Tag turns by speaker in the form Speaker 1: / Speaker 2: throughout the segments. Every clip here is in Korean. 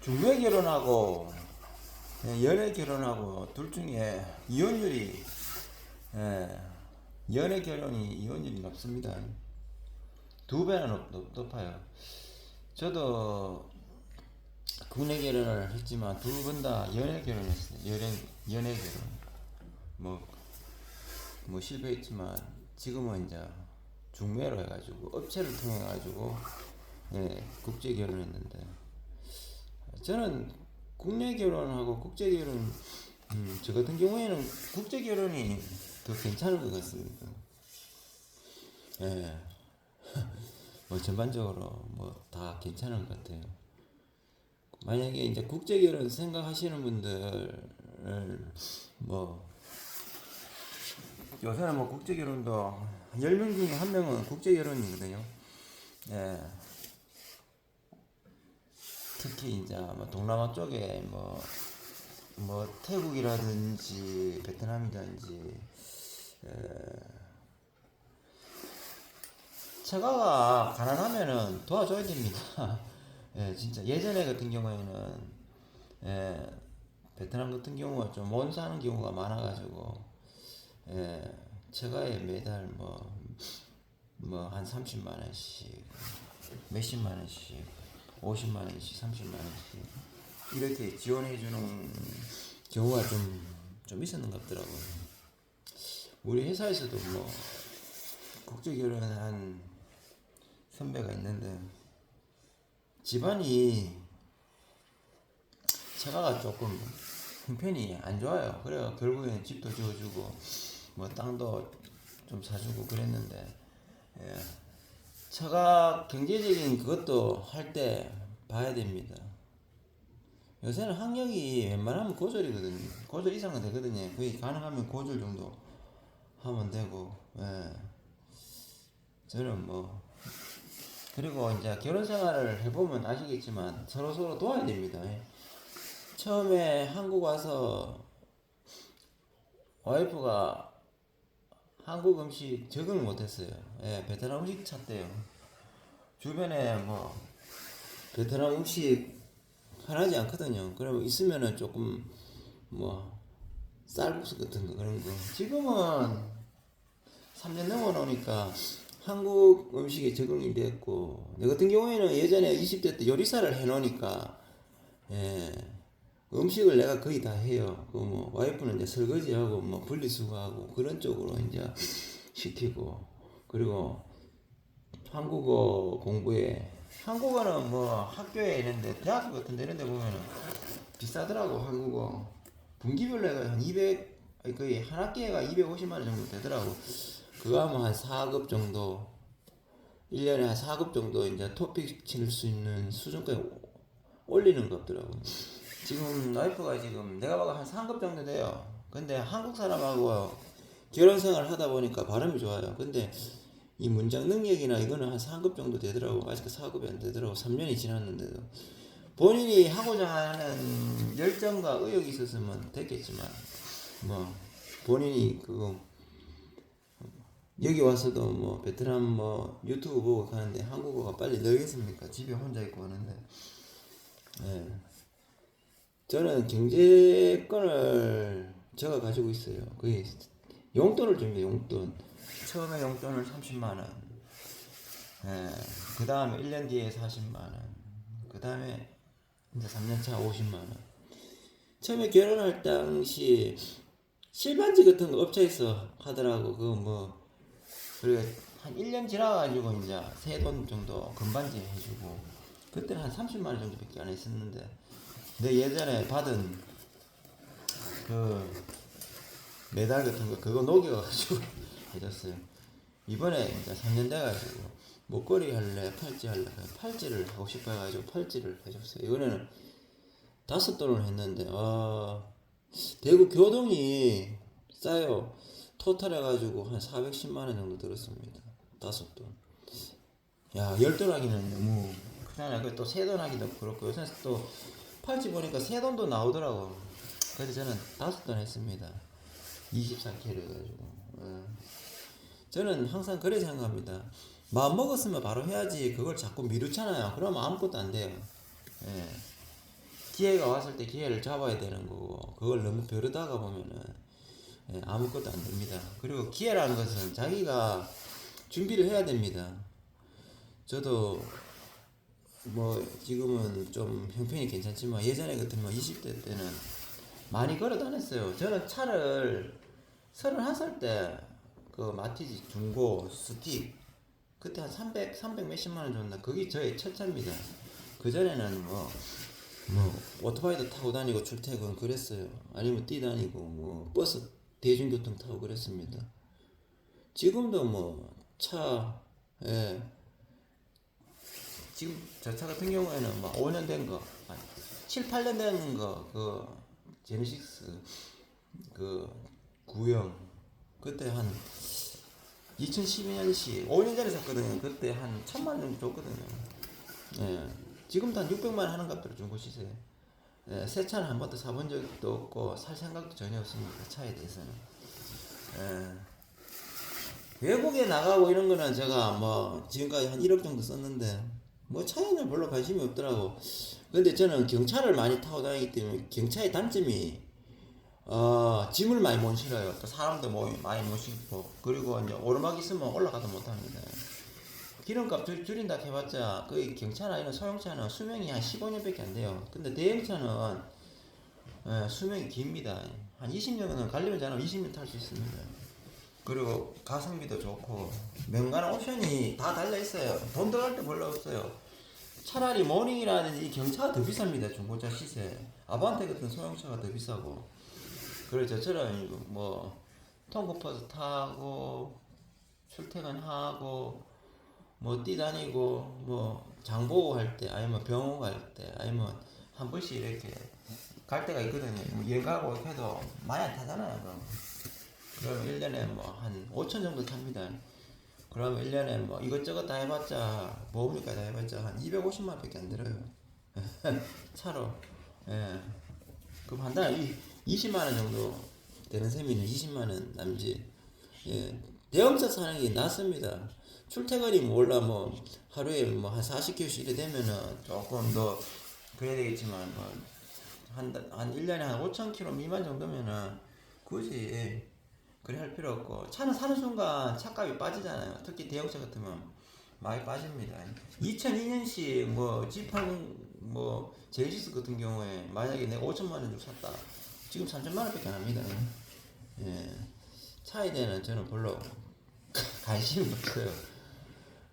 Speaker 1: 중매 결혼하고 예, 연애 결혼하고 둘 중에 이혼율이 예, 연애 결혼이 이혼율이 높습니다. 두 배나 높, 높, 높아요. 저도 국내 결혼을 했지만 두분다 연애 결혼했어요. 연애 연애 결혼 뭐, 뭐 실패했지만 지금은 이제 중매로 해가지고 업체를 통해 가지고 예, 국제 결혼했는데 저는 국내 결혼하고 국제 결혼 음, 저 같은 경우에는 국제 결혼이 더 괜찮은 것 같습니다. 예. 뭐 전반적으로 뭐 다 괜찮은 것 같아요. 만약에 이제 국제 결혼 생각하시는 분들 뭐 요새는 뭐 국제 결혼도 10명 중에 한 명은 국제 결혼이거든요. 예. 특히 이제 뭐 동남아 쪽에 뭐, 뭐 태국이라든지 베트남이든지 에, 처가가 가난하면은 도와줘야 됩니다. 예, 진짜 예전에 같은 경우에는 예, 베트남 같은 경우가 좀 못 사는 경우가 많아가지고 예, 처가에 매달 뭐 뭐 한 30만 원씩 몇십만 원씩 50만 원씩 30만 원씩 이렇게 지원해 주는 경우가 좀, 좀 있었는 것 같더라고요. 우리 회사에서도 뭐 국제 결혼한 선배가 있는데 집안이 처가가 조금 형편이 안 좋아요. 그래요. 결국에는 집도 지어주고 뭐 땅도 좀 사주고 그랬는데 예. 처가 경제적인 그것도 할 때 봐야 됩니다. 요새는 학력이 웬만하면 고졸이거든요. 고졸 이상은 되거든요. 거의 가능하면 고졸 정도 하면 되고, 예. 저는 뭐, 그리고 이제 결혼 생활을 해보면 아시겠지만 서로 서로 도와야 됩니다. 예. 처음에 한국 와서 와이프가 한국 음식 적응을 못했어요. 예, 베트남 음식 찾대요. 주변에 뭐 베트남 음식 흔하지 않거든요. 그러면 있으면은 조금 뭐 쌀국수 같은 거 그런 거. 지금은 3년 넘어 놓으니까 한국 음식에 적응이 됐고 내 같은 경우에는 예전에 20대 때 요리사를 해 놓으니까 예. 음식을 내가 거의 다 해요. 그 뭐 와이프는 이제 설거지하고 뭐 분리수거하고 그런 쪽으로 이제 시키고. 그리고 한국어 공부에 한국어는 뭐 학교에 있는데 대학교 같은 데 이런 데 보면은 비싸더라고 한국어. 분기별로 해가 한 200, 아니 거의 한 학기에가 250만 원 정도 되더라고. 그거 하면 한 4급 정도 1년에 한 4급 정도 이제 토픽 칠 수 있는 수준까지 올리는 것 같더라고 지금 와이프가 지금 내가 봐도 한 3급 정도 돼요. 근데 한국 사람하고 결혼 생활 하다 보니까 발음이 좋아요. 근데 이 문장 능력이나 이거는 한 4급 정도 되더라고. 아직 4급이 안 되더라고. 3년이 지났는데도. 본인이 하고자 하는 열정과 의욕이 있었으면 됐겠지만 뭐 본인이 그거 여기 와서도 뭐 베트남 뭐 유튜브 보고 가는데 한국어가 빨리 늘겠습니까? 집에 혼자 있고 하는데. 예. 저는 경제권을 제가 가지고 있어요 거의 용돈을 줍니다 용돈 처음에 용돈을 30만 원 예. 그 다음에 1년 뒤에 40만 원 그 다음에 이제 3년차 50만 원. 처음에 결혼할 당시 실반지 같은 거 업체에서 하더라고. 그거 뭐 그리고 한 1년 지나가지고 이제 세 돈 정도 금반지 해주고 그때는 한 30만 원 정도밖에 안 했었는데 내 예전에 받은 그 메달 같은 거 그거 녹여가지고 해줬어요. 이번에 이제 3년 돼가지고 목걸이 할래 팔찌 할래 팔찌를 하고 싶어 해가지고 팔찌를 해줬어요. 이번에는 다섯 돈을 했는데 아 대구 교동이 싸요. 토탈 해가지고 한 410만 원 정도 들었습니다. 다섯 돈 야 열 돈 하기는 너무 크잖아요. 그또 세 돈 하기도 그렇고 요새 또 팔찌 보니까 세 돈도 나오더라고 그래서 저는 다섯 돈 했습니다 24K를 해가지고 어. 저는 항상 그래 생각합니다. 마음 먹었으면 바로 해야지 그걸 자꾸 미루잖아요. 그러면 아무것도 안 돼요. 예. 기회가 왔을 때 기회를 잡아야 되는 거고 그걸 너무 벼르다가 보면은 예, 아무것도 안 됩니다. 그리고 기회라는 것은 자기가 준비를 해야 됩니다. 저도 뭐 지금은 좀 형편이 괜찮지만 예전에 같으면 20대 때는 많이 걸어 다녔어요. 저는 차를 31살 때 그 마티즈 중고 스틱 그때 한 300, 300 몇십만 원 줬나 그게 저의 첫 차입니다. 그 전에는 뭐, 뭐 오토바이도 타고 다니고 출퇴근 그랬어요. 아니면 뛰다니고 뭐 버스 대중교통 타고 그랬습니다. 지금도 뭐 차, 예. 지금 저 차 같은 경우에는 막 5년 된 거, 한 7, 8년 된 거, 그 제네시스 그 구형 그때 한 2012년씩 5년 전에 샀거든요. 그때 한 천만 원 정도 줬거든요. 예. 지금도 한 600만 원 하는 값들을 중고 시세. 예, 새 차는 한 번도 사본 적도 없고 살 생각도 전혀 없습니다. 차에 대해서는. 예. 외국에 나가고 이런 거는 제가 뭐 지금까지 한 1억 정도 썼는데 뭐 차에는 별로 관심이 없더라고. 근데 저는 경차를 많이 타고 다니기 때문에 경차의 단점이 어 짐을 많이 못 실어요. 또 사람도 뭐 많이 못 실고 그리고 이제 오르막 있으면 올라가도 못 합니다. 기름값 줄, 줄인다 해봤자 그 경차나 이런 소형차는 수명이 한 15년밖에 안 돼요. 근데 대형차는 예, 수명이 깁니다. 한 20년은 갈리면 저는 20년 탈 수 있습니다. 그리고 가성비도 좋고 명가나 옵션이 다 달려 있어요. 돈 들어갈 때 별로 없어요. 차라리 모닝이라든지 이 경차가 더 비쌉니다. 중고차 시세. 아반떼 같은 소형차가 더 비싸고. 그래서 저처럼 뭐 통고버스 타고 출퇴근하고 뭐 뛰다니고 뭐 장보고 할 때 아니면 병원 갈 때 아니면 한 번씩 이렇게 갈 때가 있거든요. 뭐 여행 가고 해도 많이 안 타잖아요. 그럼. 그러면 1년에 뭐 한 5천 정도 탑니다. 그러면 1년에 뭐 이것저것 다 해봤자 보험료까지 다 해봤자 한 250만 원밖에 안 들어요. 차로. 예. 그럼 한 달에 이 20만 원 정도 되는 셈이는 20만 원 남짓. 예. 대형차 사는 게 낫습니다. 출퇴근이 몰라 뭐 하루에 뭐 한 40km씩 이래 되면은 조금 더 그래야 되겠지만 뭐 한 한 1년에 한 5천 km 미만 정도면은 굳이 그래 할 필요 없고 차는 사는 순간 차값이 빠지잖아요. 특히 대형차 같으면 많이 빠집니다. 2002년식 뭐 G80 뭐 제네시스 같은 경우에 만약에 내가 5천만 원 주고 샀다. 지금 3천만 원밖에 안 합니다. 예. 차에 대한 저는 별로 관심이 없어요.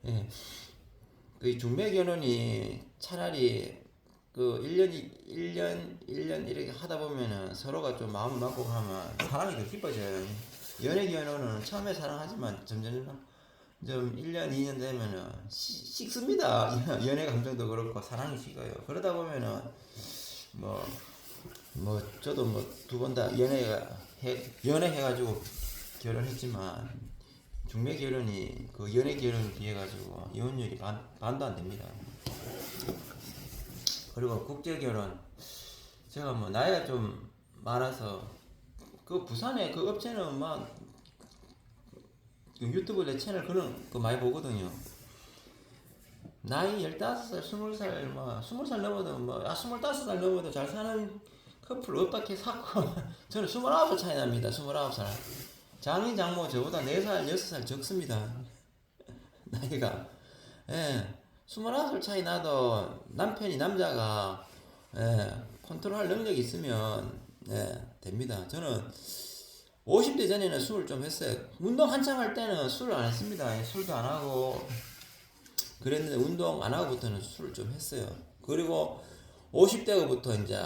Speaker 1: 예. 그 중매 결혼이 차라리 그 1년이 1년 1년 이렇게 하다 보면은 서로가 좀 마음을 맞고 하면 사랑이 더 깊어져요. 연애 결혼은 처음에 사랑하지만 점점 좀 1년 2년 되면은 시- 식습니다. 연애 감정도 그렇고 사랑이 식어요. 그러다 보면은 뭐 뭐 저도 뭐 두 번 다 연애가 해 연애해 가지고 결혼했지만 중매 결혼이 그 연애 결혼에 비해 가지고 이혼율이 반 반도 안 됩니다. 그리고 국제 결혼 제가 뭐 나이가 좀 많아서 그 부산에 그 업체는 막그 유튜브 내 채널 그런 거 많이 보거든요. 나이 15살, 20살, 뭐 20살 넘어도 뭐 아, 25살 넘어도 잘 사는 커플 어떻게 샀고 저는 29살 차이 납니다. 29살. 장인 장모 저보다 4살, 6살 적습니다. 나이가. 예. 29살 차이 나도 남편이 남자가 예, 컨트롤 할 능력이 있으면 예, 됩니다. 저는 50대 전에는 술을 좀 했어요. 운동 한창 할 때는 술을 안 했습니다. 예, 술도 안 하고 그랬는데 운동 안 하고부터는 술을 좀 했어요. 그리고 50대부터 이제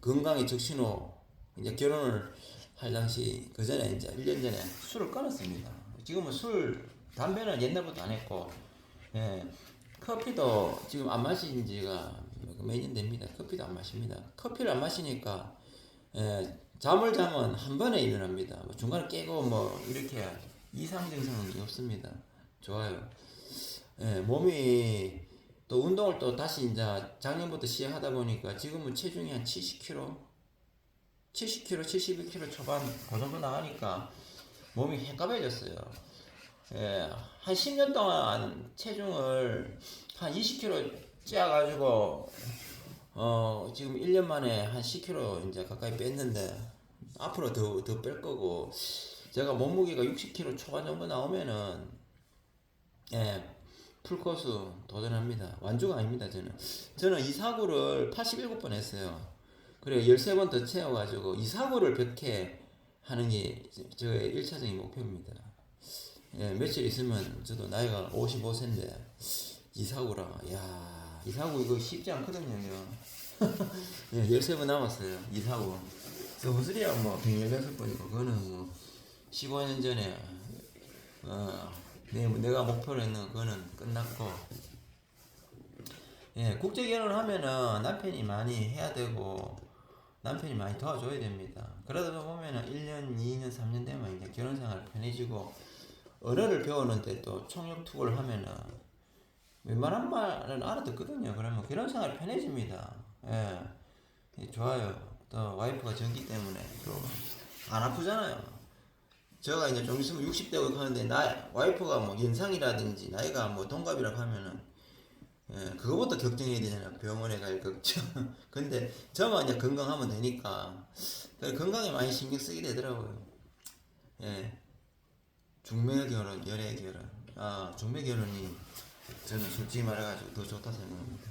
Speaker 1: 건강의 적신호 이제 결혼을 할 당시 그 전에 이제 1년 전에 술을 끊었습니다. 지금은 술 담배는 옛날부터 안 했고 예, 커피도 지금 안 마신 지가 몇 년 됩니다. 커피도 안 마십니다. 커피를 안 마시니까 예, 잠을 자면 한 번에 일어납니다. 뭐 중간에 깨고 뭐 이렇게 이상 증상은 없습니다. 좋아요. 예, 몸이 또 운동을 또 다시 이제 작년부터 시작하다 보니까 지금은 체중이 한 70kg, 70kg, 71kg 초반 그 정도 나가니까 몸이 헷갈해졌어요. 예, 한 10년 동안 체중을 한 20kg 찌어가지고 어, 지금 1년 만에 한 10kg 이제 가까이 뺐는데 앞으로 더 더 뺄 거고 제가 몸무게가 60kg 초반 정도 나오면은 예 풀코스 도전합니다. 완주가 아닙니다 저는. 저는 이 사고를 87번 했어요. 그래 13번 더 채워가지고 이 사고를 100회 하는 게 저의 1차적인 목표입니다. 예, 며칠 있으면 저도 나이가 55세인데 이 사고라 야, 이 사고 이거 쉽지 않거든요. 이거. 예, 13번 남았어요. 이 사고. 저 무슨이야 뭐 116번이고 그거는 뭐 15년 전에 어, 내, 내가 목표로 했는 그거는 끝났고 예, 국제 결혼을 하면은 남편이 많이 해야 되고 남편이 많이 도와줘야 됩니다. 그러다 보면은 1년, 2년, 3년 되면 이제 결혼 생활 편해지고 언어를 배우는데 또 총력 투구를 하면은 웬만한 말은 알아듣거든요. 그러면 결혼 생활 편해집니다. 예. 예, 좋아요. 또 와이프가 전기 때문에 또 안 아프잖아요. 제가 이제 좀 있으면 60대고 하는데 나 와이프가 뭐 연상이라든지 나이가 뭐 동갑이라고 하면은 예, 그거부터 걱정해야 되잖아요. 병원에 갈 걱정. 근데 저만 이제 건강하면 되니까 건강에 많이 신경 쓰게 되더라고요. 예. 중매 결혼, 연애 결혼. 아, 중매 결혼이 저는 솔직히 말해가지고 더 좋다 생각합니다.